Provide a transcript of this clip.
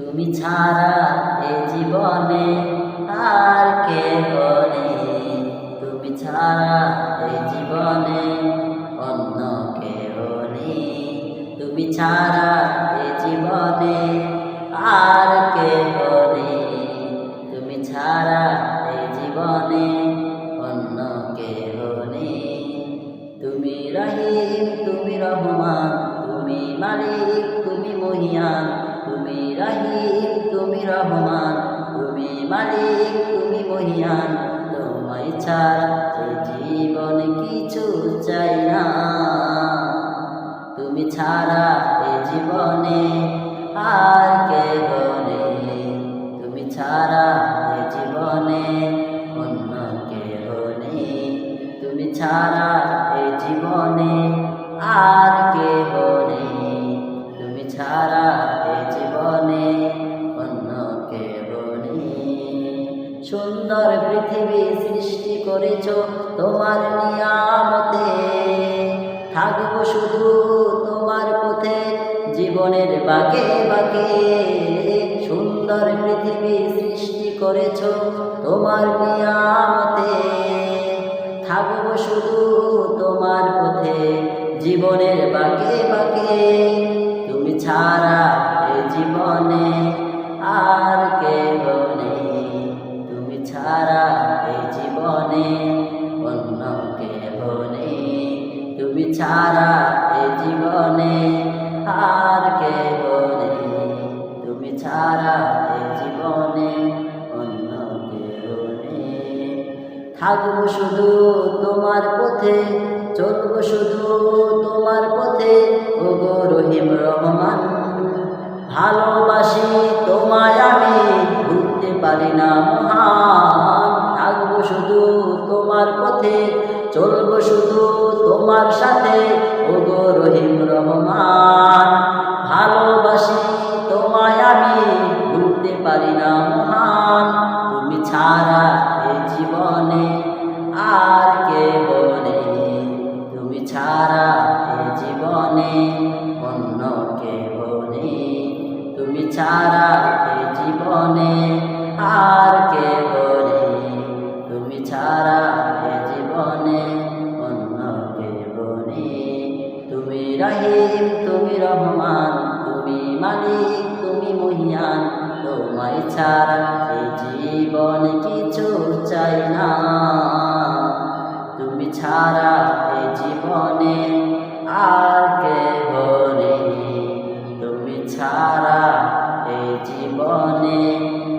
তুমি ছাড়া এ জীবনে আর কে নেই। তুমি ছাড়া এ জীবনে অন্য কেহ নেই। তুমি ছাড়া এ জীবনে আর কে নেই। তুমি ছাড়া এ জীবনে অন্য কেহ নেই। তুমি রহিম, তুমি রহমান, তুমি মালিক, তুমি মহিয়ান। তুমি রহিম, তুমি রহমান, তুমি মালিক, তুমি মহিয়ান। তোমায় ছাড়া যে জীবন কিছু চাই না। তুমি ছাড়া এ জীবনে আর কে নেই। তুমি ছাড়া এ জীবনে অন্য কেহ নেই। তুমি ছাড়া এ জীবনে আর কেহ নেই। এ জীবনে অন্য কেহ নেই সুন্দর পৃথিবী সৃষ্টি করেছ তোমার নিয়ামতে। থাকব শুধু তোমার পথে, জীবনের বাকে বাকে। সুন্দর পৃথিবী সৃষ্টি করেছ তোমার নিয়ামতে। থাকব শুধু তোমার পথে, জীবনের বাকে বাকে। এ জীবনে আর কেহ নেই। তুমি ছাড়া এ জীবনে অন্য কেহ নেই। তুমি ছাড়া এ জীবনে আর কেহ নেই। তুমি ছাড়া এ জীবনে অন্য কেহ নেই। থাকব শুধু তোমার পথে, চলবো শুধু তোমার পথে ও গো রহিম রহমান। ভালোবাসি তোমায় আমি, ভুলতে পারি না মহান। থাকব শুধু তোমার পথে, চলবো শুধু তোমার সাথে। ও গো রহিম রহমান, ভালোবাসি তোমায় আমি, ভুলতে পারি না মহান। তুমি ছাড়া এ জীবনে আর কে বলে তুমি ছাড়া এ জীবনে ছাড়া এ জীবনে আর কে বলে তুমি ছাড়া এ জীবনে অন্য কে বলে তুমি রহিম, তুমি রহমান, তুমি মালিক, তুমি মহিয়ান। তোমায় ছাড়া এ জীবন কিছু চাই না। তুমি ছাড়া এ জীবনে আর কে জীবনে অন্য